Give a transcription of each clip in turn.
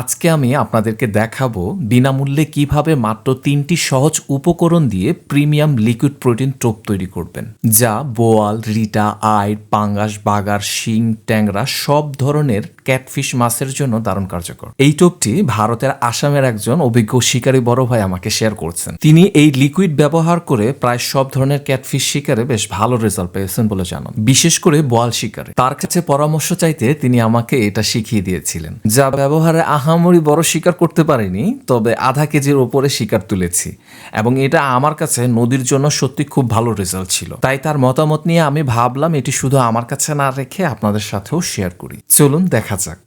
আজকে আমি আপনাদেরকে দেখাবো বিনামূল্যে কীভাবে মাত্র তিনটি সহজ উপকরণ দিয়ে প্রিমিয়াম লিকুইড প্রোটিন টোপ তৈরি করবেন, যা বোয়াল, রিটা, আইড, পাঙ্গাস, বাগার, শিং, ট্যাংরা সব ধরনের ক্যাটফিশ মাছের জন্য দারুণ কার্যকর। এই টোপটি ভারতের আসামের একজন অভিজ্ঞ শিকারী বড় ভাই আমাকে শেয়ার করছেন। তিনি এই লিকুইড ব্যবহার করে প্রায় সব ধরনের ক্যাটফিশ শিকারে বেশ ভালো রেজাল্ট পেয়েছেন বলে জানান। বিশেষ করে বোয়াল শিকারে। তার কাছে পরামর্শ চাইতে তিনি আমাকে এটা শিখিয়ে দিয়েছিলেন, যা ব্যবহারে আহামরি বড় শিকার করতে পারিনি, তবে আধা কেজির ওপরে শিকার তুলেছি। এবং এটা আমার কাছে নদীর জন্য সত্যি খুব ভালো রেজাল্ট ছিল। তাই তার মতামত নিয়ে আমি ভাবলাম এটি শুধু আমার কাছে না রেখে আপনাদের সাথেও শেয়ার করি। চলুন দেখা যাক।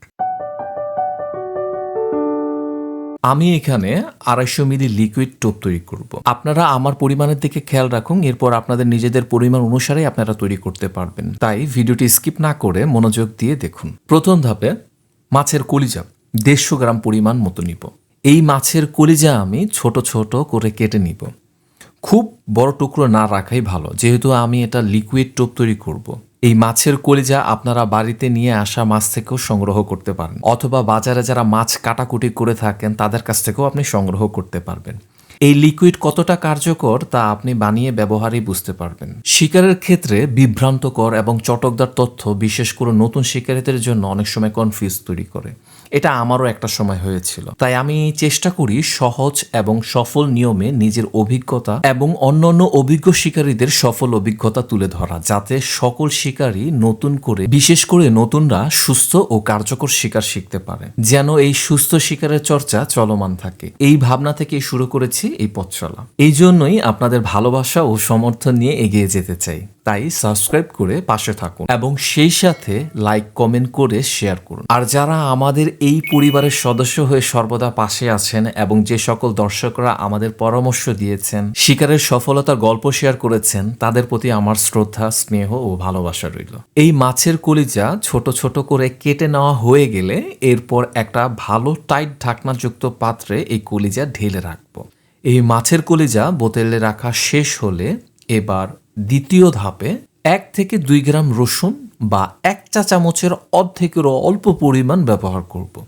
আমি এখানে আড়াইশো মিলি লিকুইড টোপ তৈরি করব। আপনারা আমার পরিমাণের দিকে খেয়াল রাখুন, এরপর আপনাদের নিজেদের পরিমাণ অনুসারে আপনারা তৈরি করতে পারবেন। তাই ভিডিওটি স্কিপ না করে মনোযোগ দিয়ে দেখুন। প্রথম ধাপে মাছের কলিজা। দেড়শো গ্রাম পরিমাণ মতো নিব। এই মাছের কলিজা আমি ছোট ছোট করে কেটে নিব। খুব বড় টুকরো না রাখাই ভালো, যেহেতু আমি এটা লিকুইড টোপ তৈরি করব। এই মাছের কলিজা আপনারা বাড়িতে নিয়ে আসা মাছ থেকেও সংগ্রহ করতে পারেন, অথবা বাজারে যারা মাছ কাটাকুটি করে থাকেন তাদের কাছ থেকেও আপনি সংগ্রহ করতে পারবেন। এই লিকুইড কতটা কার্যকর তা আপনি বানিয়ে ব্যবহারই বুঝতে পারবেন। শিকারের ক্ষেত্রে বিভ্রান্তকর এবং চটকদার তথ্য, বিশেষ করে নতুন শিকারীদের জন্য অনেক সময় কনফিউজ তৈরি করে। এটা আমারও একটা সময় হয়েছিল। তাই আমি চেষ্টা করি সহজ এবং সফল নিয়মে নিজের অভিজ্ঞতা এবং অন্যান্য অভিজ্ঞ শিকারীদের সফল অভিজ্ঞতা তুলে ধরা, যাতে সকল শিকারী নতুন করে, বিশেষ করে নতুনরা সুস্থ ও কার্যকর শিকার শিখতে পারে। যেন এই সুস্থ শিকারের চর্চা চলমান থাকে। এই ভাবনা থেকে শুরু করেছি এই পথ চলা এই জন্যই আপনাদের ভালোবাসা ও সমর্থন নিয়ে এগিয়ে যেতে চাই। তাই সাবস্ক্রাইব করে পাশে থাকুন এবং সেই সাথে লাইক, কমেন্ট করে শেয়ার করুন। আর যারা আমাদের এই পরিবারের সদস্য হয়ে সর্বদা পাশে আছেন এবং যে সকল দর্শকরা আমাদের পরামর্শ দিয়েছেন, শিকারের সফলতার গল্প শেয়ার করেছেন, তাদের প্রতি আমার শ্রদ্ধা, স্নেহ ও ভালোবাসা রইল। এই মাছের কলিজা ছোট ছোট করে কেটে নেওয়া হয়ে গেলে এরপর একটা ভালো, টাইট ঢাকনাযুক্ত পাত্রে এই কলিজা ঢেলে রাখব। এই মাছের কলিজা বোতলে রাখা শেষ হলে এবার দ্বিতীয় ধাপে এক থেকে দুই গ্রাম রসুন বা এক চা চামচের অর্ধেকেরও অল্প পরিমাণ ব্যবহার করব।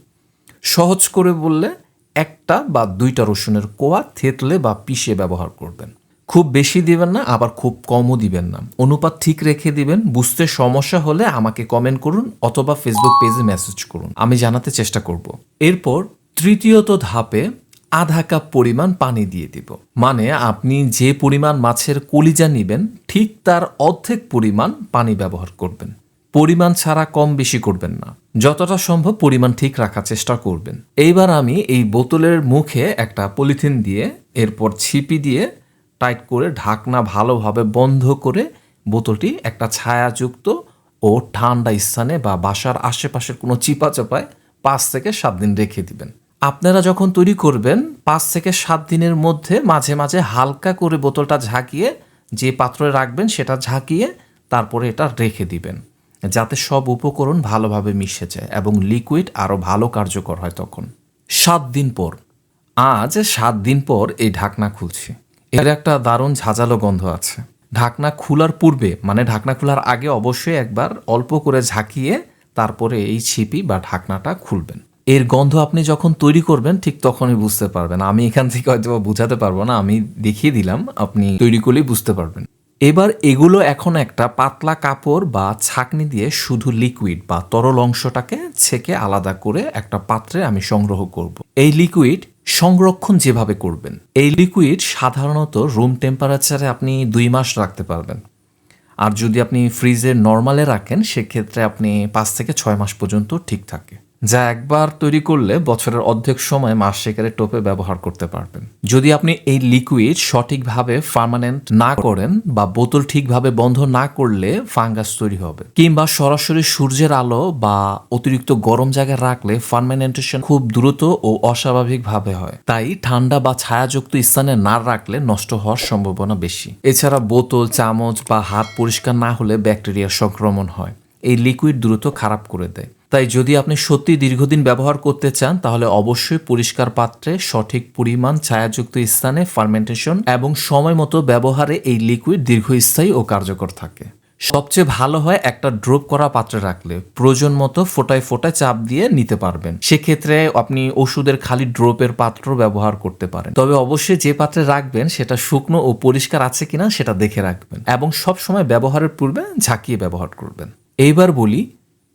সহজ করে বললে একটা বা দুইটা রসুনের কোয়া থেতলে বা পিষে ব্যবহার করবেন। খুব বেশি দিবেন না, আবার খুব কমও দিবেন না। অনুপাত ঠিক রেখে দিবেন, বুঝতে সমস্যা হলে আমাকে কমেন্ট করুন অথবা ফেসবুক পেজে মেসেজ করুন। আমি জানাতে চেষ্টা করব। এরপর তৃতীয়ত ধাপে আধা কাপ পরিমাণ পানি দিয়ে দিব। মানে আপনি যে পরিমাণ মাছের কলিজা নেবেন, ঠিক তার অর্ধেক পরিমাণ পানি ব্যবহার করবেন। পরিমাণ ছাড়া কম বেশি করবেন না। যতটা সম্ভব পরিমাণ ঠিক রাখার চেষ্টা করবেন। এইবার আমি এই বোতলের মুখে একটা পলিথিন দিয়ে, এরপর ছিপি দিয়ে টাইট করে ঢাকনা ভালোভাবে বন্ধ করে বোতলটি একটা ছায়াযুক্ত ও ঠান্ডা স্থানে বা বাসার আশেপাশের কোনো চিপা চাপায় পাঁচ থেকে সাত দিন রেখে দিবেন। আপনারা যখন তৈরি করবেন, পাঁচ থেকে সাত দিনের মধ্যে মাঝে মাঝে হালকা করে বোতলটা ঝাঁকিয়ে যে পাত্রে রাখবেন সেটা ঝাঁকিয়ে তারপরে এটা রেখে দিবেন। যাতে সব উপকরণ ভালোভাবে মিশে যায় এবং লিকুইড আরও ভালো কার্যকর হয় তখন। সাত দিন পর, আজ সাত দিন পর এই ঢাকনা খুলছি। এর একটা দারুণ ঝাঁঝালো গন্ধ আছে। ঢাকনা খোলার পূর্বে মানে ঢাকনা খোলার আগে অবশ্যই একবার অল্প করে ঝাঁকিয়ে তারপরে এই ছিপি বা ঢাকনাটা খুলবেন। এর গন্ধ আপনি যখন তৈরি করবেন, ঠিক তখনই বুঝতে পারবেন। আমি এখান থেকে হয়তো বুঝাতে পারব না, আমি দেখিয়ে দিলাম, আপনি তৈরি করলেই বুঝতে পারবেন। এবার এগুলো এখন একটা পাতলা কাপড় বা ছাকনি দিয়ে শুধু লিকুইড বা তরল অংশটাকে ছেঁকে আলাদা করে একটা পাত্রে আমি সংগ্রহ করব। এই লিকুইড সংরক্ষণ যেভাবে করবেন, এই লিকুইড সাধারণত রুম টেম্পারেচারে আপনি দুই মাস রাখতে পারবেন। আর যদি আপনি ফ্রিজে নর্মালে রাখেন, সেক্ষেত্রে আপনি পাঁচ থেকে ছয় মাস পর্যন্ত ঠিক থাকে। যা একবার তৈরি করলে বছরের অর্ধেক সময় মাছ শিকারের টোপে ব্যবহার করতে পারবেন। যদি আপনি এই লিকুইড সঠিকভাবে পার্মানেন্ট না করেন বা বোতল ঠিকভাবে বন্ধ না করলে ফাঙ্গাস তৈরি হবে। কিংবা সরাসরি সূর্যের আলো বা অতিরিক্ত গরম জায়গায় রাখলে ফার্মানেন্টেশন খুব দ্রুত ও অস্বাভাবিকভাবে হয়। তাই ঠান্ডা বা ছায়াযুক্ত স্থানে না রাখলে নষ্ট হওয়ার সম্ভাবনা বেশি। এছাড়া বোতল, চামচ বা হাত পরিষ্কার না হলে ব্যাকটেরিয়া সংক্রমণ হয়। এই লিকুইড দ্রুত খারাপ করে দেয়। তাই যদি আপনি সত্যি দীর্ঘদিন ব্যবহার করতে চান, তাহলে অবশ্যই পরিষ্কার পাত্রে সঠিক পরিমাণ ছায়াযুক্ত স্থানে ফার্মেন্টেশন এবং সময় মতো ব্যবহারে এই লিকুইড দীর্ঘস্থায়ী ও কার্যকর থাকে। সবচেয়ে ভালো হয় একটা ড্রপ করা পাত্রে রাখলে, প্রয়োজন মতো ফোটায় ফোটায় চাপ দিয়ে নিতে পারবেন। সেক্ষেত্রে আপনি ওষুধের খালি ড্রপের পাত্র ব্যবহার করতে পারেন। তবে অবশ্যই যে পাত্রে রাখবেন, সেটা শুকনো ও পরিষ্কার আছে কিনা, সেটা দেখে রাখবেন এবং সব সময় ব্যবহারের পূর্বে ঝাঁকিয়ে ব্যবহার করবেন। এইবার বলি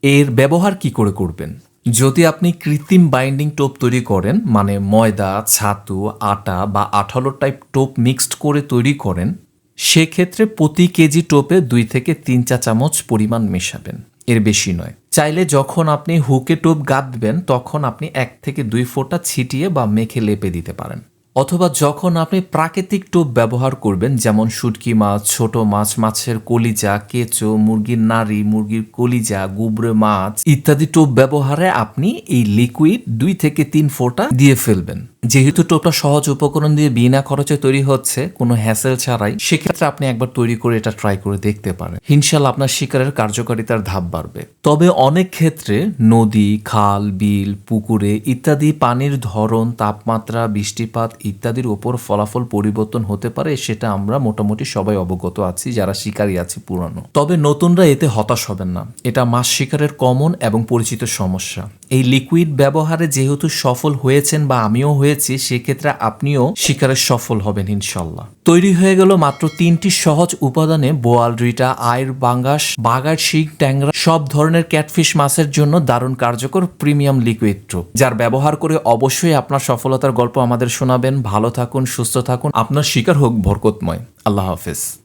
এর ব্যবহার কি করে করবেন? যদি আপনি কৃত্রিম বাইন্ডিং টোপ তৈরি করেন মানে ময়দা, ছাতু, আটা বা আঠালো টাইপ টোপ মিক্সড করে তৈরি করেন, সেক্ষেত্রে প্রতি কেজি টোপে দুই থেকে তিন চা চামচ পরিমাণ মেশাবেন। এর বেশি নয়। চাইলে যখন আপনি হুকে টোপ গাঁথবেন, তখন আপনি এক থেকে দুই ফোঁটা ছিটিয়ে বা মেখে লেপে দিতে পারেন। অথবা যখন আপনি প্রাকৃতিক টোপ ব্যবহার করবেন, যেমন শুটকি মাছ, ছোট মাছ, মাছের কলিজা, কেঁচো, মুরগির নাড়ি, মুরগির কলিজা, গুবরে মাছ ইত্যাদি টোপ ব্যবহারে আপনি এই লিকুইড দুই থেকে তিন ফোঁটা দিয়ে ফেলবেন। যেহেতু টোপটা সহজ উপকরণ দিয়ে বিনা খরচে তৈরি হচ্ছে, কোনো হ্যাসেল ছাড়াই, সেক্ষেত্রে আপনি একবার তৈরি করে এটা ট্রাই করে দেখতে পারেন। ইনশাল্লাহ আপনার শিকারের কার্যকারিতার ধাপ বাড়বে। তবে অনেক ক্ষেত্রে নদী, খাল, বিল, পুকুরে ইত্যাদি পানির ধরন, তাপমাত্রা, বৃষ্টিপাত ইত্যাদির উপর ফলাফল পরিবর্তন হতে পারে, সেটা আমরা মোটামুটি সবাই অবগত আছি, যারা শিকারী আছি পুরানো। তবে নতুনরা এতে হতাশ হবেন না। এটা মাছ শিকারের কমন এবং পরিচিত সমস্যা। এই লিকুইড ব্যবহারে যেহেতু সফল হয়েছেন বা আমিও হয়েছি, সেক্ষেত্রে আপনিও শিকারে সফল হবেন, ইনশাল্লাহ। তৈরি হয়ে গেল মাত্র তিনটি সহজ উপাদানে বোয়াল, রিটা আয়ের বাঙ্গাস বাগার শিক ট্যাংরা, সব ধরনের ক্যাটফিশ মাছের জন্য দারুণ কার্যকর প্রিমিয়াম লিকুইড ট্রুপ, যার ব্যবহার করে অবশ্যই আপনার সফলতার গল্প আমাদের শোনাবেন। ভালো থাকুন সুস্থ থাকুন। আপনার শিকার হোক বরকতময়। আল্লাহ হাফেজ।